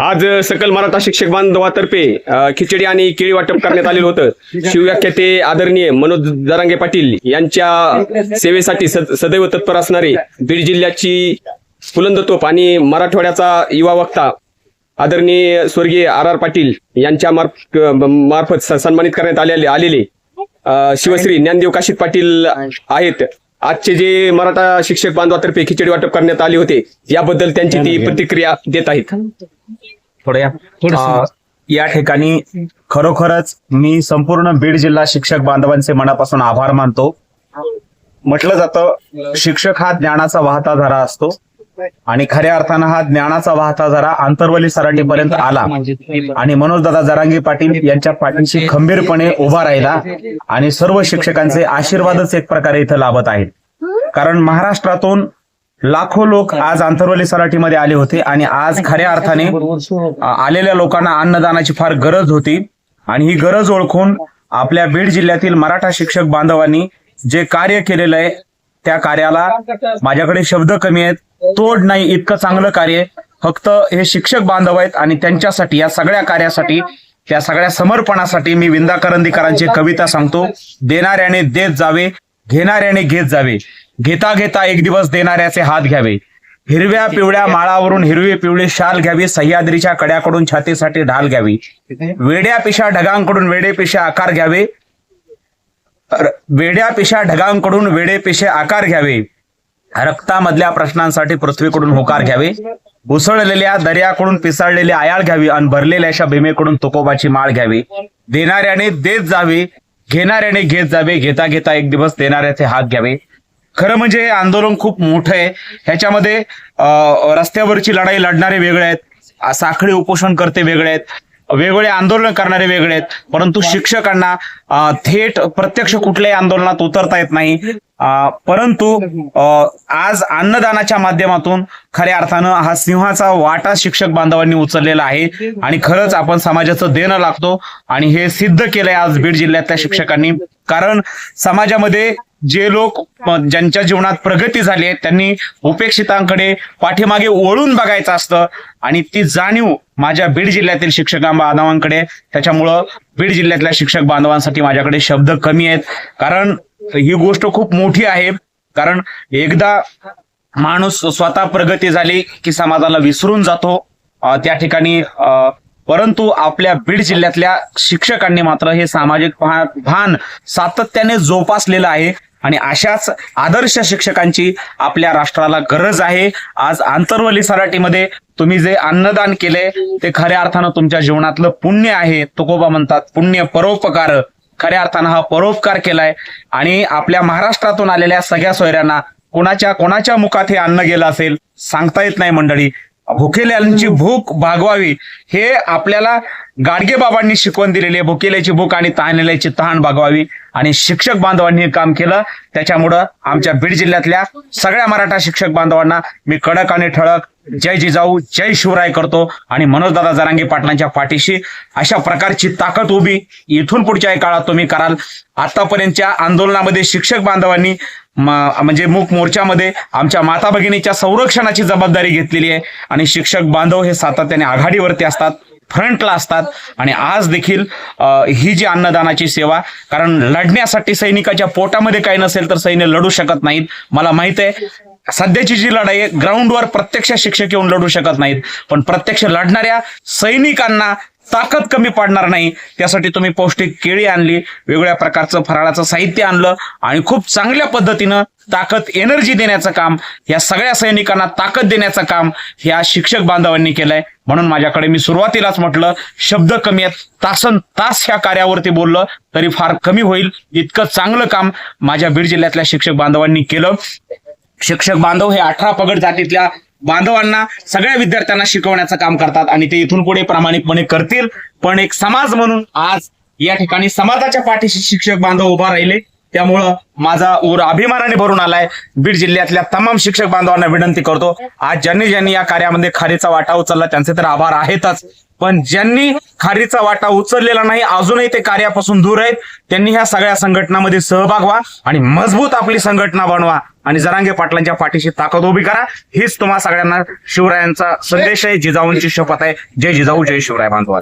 आज सकल मराठा शिक्षक बांधवातर्फे खिचडी आणि केळी वाटप करण्यात आलेलं होतं. शिवव्याख्याते आदरणीय मनोज दरांगे पाटील यांच्या सेवेसाठी सद- सदैव तत्पर असणारे बीड जिल्ह्याची फुलंद तोप आणि मराठवाड्याचा युवा वक्ता आदरणीय स्वर्गीय आर आर पाटील यांच्या मार्फ- मार्फत सन्मानित करण्यात आलेले आलेले शिवश्री ज्ञानदेव काशीत पाटील आहेत. आजचे जे मराठा शिक्षक बांधवातर्फे खिचडी वाटप करण्यात आले होते याबद्दल त्यांची ती प्रतिक्रिया देत आहेत. थोडं या. ठिकाणी खरोखरच मी संपूर्ण बीड जिल्हा शिक्षक बांधवांचे मनापासून आभार मानतो. म्हटलं जातं शिक्षक हा ज्ञानाचा वाहता झरा असतो. आणि खऱ्या अर्थानं हा ज्ञानाचा वाहता झरा आंतरवली सराटीपर्यंत आला. आणि मनोजदादा जरांगी पाटील यांच्या पाठीशी खंबीरपणे उभा राहिला आणि सर्व शिक्षकांचे आशीर्वादच एक प्रकारे इथं लाभत आहेत. कारण महाराष्ट्रातून लाखो लोक आज आंतरवली सराटीमध्ये आले होते आणि आज खऱ्या अर्थाने आलेल्या लोकांना अन्नदानाची फार गरज होती. आणि ही गरज ओळखून आपल्या बीड जिल्ह्यातील मराठा शिक्षक बांधवांनी जे कार्य केलेलं आहे त्या कार्याला माझ्याकडे शब्द कमी आहेत. तोड नाही इतकं चांगलं कार्य फक्त हे शिक्षक बांधव आहेत आणि त्यांच्यासाठी या सगळ्या कार्यासाठी त्या सगळ्या समर्पणासाठी मी विंदा करंदीकरांची कविता सांगतो. देणाऱ्याने देत जावे घेणाऱ्याने घेत जावे. घेता घेता एक दिवस देणाऱ्याचे हात घ्यावे. हिरव्या पिवळ्या माळावरून हिरवे पिवळे शाल घ्यावी सह्याद्रीच्या कड्याकडून छातीसाठी ढाल घ्यावी. वेड्या पिशा ढगांकडून वेडे पिशा आकार घ्यावे. वेड्या पिशा ढगांकडून वेडे पिशे आकार घ्यावे. रक्तामधल्या प्रश्नांसाठी पृथ्वीकडून होकार घ्यावे. उसळलेल्या दर्याकडून पिसाळलेली आयाळ घ्यावी आणि भरलेल्या अशा भीमेकडून तुकोबाची माळ घ्यावी. देणाऱ्याने देत जावे घेणाऱ्याने घेत जावे घेता घेता एक दिवस देणाऱ्याचे हात घ्यावे. खरं म्हणजे हे आंदोलन खूप मोठं आहे. ह्याच्यामध्ये रस्त्यावरची लढाई लढणारे वेगळे आहेत. साखळी उपोषण करते वेगळे आहेत. वेगवेगळे आंदोलन करणारे वेगळे आहेत. परंतु शिक्षकांना थेट प्रत्यक्ष कुठल्याही आंदोलनात उतरता येत नाही. परंतु आज अन्नदानाच्या माध्यमातून खऱ्या अर्थानं हा सिंहाचा वाटा शिक्षक बांधवांनी उचललेला आहे आणि खरंच आपण समाजाचं देणं लागतो आणि हे सिद्ध केलंय आज बीड जिल्ह्यातल्या शिक्षकांनी. कारण समाजामध्ये जे लोक ज्यांच्या जीवनात प्रगती झाली आहे त्यांनी उपेक्षितांकडे पाठीमागे ओळून बघायचं असतं. आणि ती जाणीव माझ्या बीड जिल्ह्यातील शिक्षक बांधवांकडे त्याच्यामुळं बीड जिल्ह्यातल्या शिक्षक बांधवांसाठी माझ्याकडे शब्द कमी आहेत. कारण ही गोष्ट खूप मोठी आहे. कारण एकदा माणूस स्वतः प्रगती झाली की समाजाला विसरून जातो. त्या ठिकाणी परंतु आपल्या बीड जिल्ह्यातल्या शिक्षकांनी मात्र हे सामाजिक भान सातत्याने जोपासलेलं आहे. आणि अशाच आदर्श शिक्षकांची आपल्या राष्ट्राला गरज आहे. आज आंतरवली सराटीमध्ये तुम्ही जे अन्नदान केले ते खऱ्या अर्थानं तुमच्या जीवनातलं पुण्य आहे. तुकोबा म्हणतात पुण्य परोपकार. खऱ्या अर्थानं हा परोपकार केलाय. आणि आपल्या महाराष्ट्रातून आलेल्या सगळ्या सोयऱ्यांना कोणाच्या कोणाच्या मुखात हे अन्न गेलं असेल सांगता येत नाही मंडळी. भुकेल्यांची भूक भागवावी हे आपल्याला गाडगे बाबांनी शिकवण दिलेली आहे. भुकेल्याची भूक आणि तहानेल्याची तहान भागवावी. आणि शिक्षक बांधवांनी हे काम केलं. त्याच्यामुळं आमच्या बीड जिल्ह्यातल्या सगळ्या मराठा शिक्षक बांधवांना मी कडक आणि ठळक जय जिजाऊ जय शिवराय करतो. आणि मनोजदादा जरांगे पाटलांच्या पाठीशी अशा प्रकारची ताकद उभी इथून पुढच्याही काळात तुम्ही कराल. आतापर्यंतच्या आंदोलनामध्ये शिक्षक बांधवांनी म्हणजे मूक मोर्चामध्ये आमच्या माता भगिनीच्या संरक्षणाची जबाबदारी घेतलेली आहे. आणि शिक्षक बांधव हे सातत्याने आघाडीवरती असतात. फ्रंटला असतात. आणि आज देखील ही जी अन्नदानाची सेवा कारण लढण्यासाठी सैनिकाच्या पोटामध्ये काही नसेल तर सैन्य लढू शकत नाहीत. मला माहीत आहे सध्याची जी लढाई आहे ग्राउंडवर प्रत्यक्ष शिक्षक येऊन लढू शकत नाहीत. पण प्रत्यक्ष लढणाऱ्या सैनिकांना ताकद कमी पडणार नाही. त्यासाठी तुम्ही पौष्टिक केळी आणली वेगवेगळ्या प्रकारचं फराळाचं साहित्य आणलं आणि खूप चांगल्या पद्धतीनं ताकद एनर्जी देण्याचं काम या सगळ्या सैनिकांना ताकद देण्याचं काम ह्या शिक्षक बांधवांनी केलंय. म्हणून माझ्याकडे मी सुरुवातीलाच म्हटलं शब्द कमी आहेत तासन तास ह्या कार्यावरती बोललं तरी फार कमी होईल. इतकं चांगलं काम माझ्या बीड जिल्ह्यातल्या शिक्षक बांधवांनी केलं. शिक्षक बांधव हे अठरा पगड जातीतल्या बांधवांना सगळ्या विद्यार्थ्यांना शिकवण्याचं काम करतात आणि ते इथून पुढे प्रामाणिकपणे करतील. पण एक समाज म्हणून आज या ठिकाणी समाजाच्या पाठीशी शिक्षक बांधव उभा राहिले. त्यामुळं माझा ऊर अभिमानाने भरून आलाय. बीड जिल्ह्यातल्या तमाम शिक्षक बांधवांना विनंती करतो. आज ज्यांनी ज्यांनी या कार्यामध्ये खारीचा वाटा उचलला त्यांचे तर आभार आहेतच. पण ज्यांनी खारीचा वाटा उचललेला नाही अजूनही ते कार्यापासून दूर आहेत. त्यांनी ह्या सगळ्या संघटनामध्ये सहभाग व्हा आणि मजबूत आपली संघटना बनवा. आणि जरांगे पाटलांच्या पाठीशी ताकद उभी करा. हीच तुम्हा सगळ्यांना शिवरायांचा संदेश आहे. जिजाऊंची शपथ आहे. जय जिजाऊ जय शिवराय बांधवा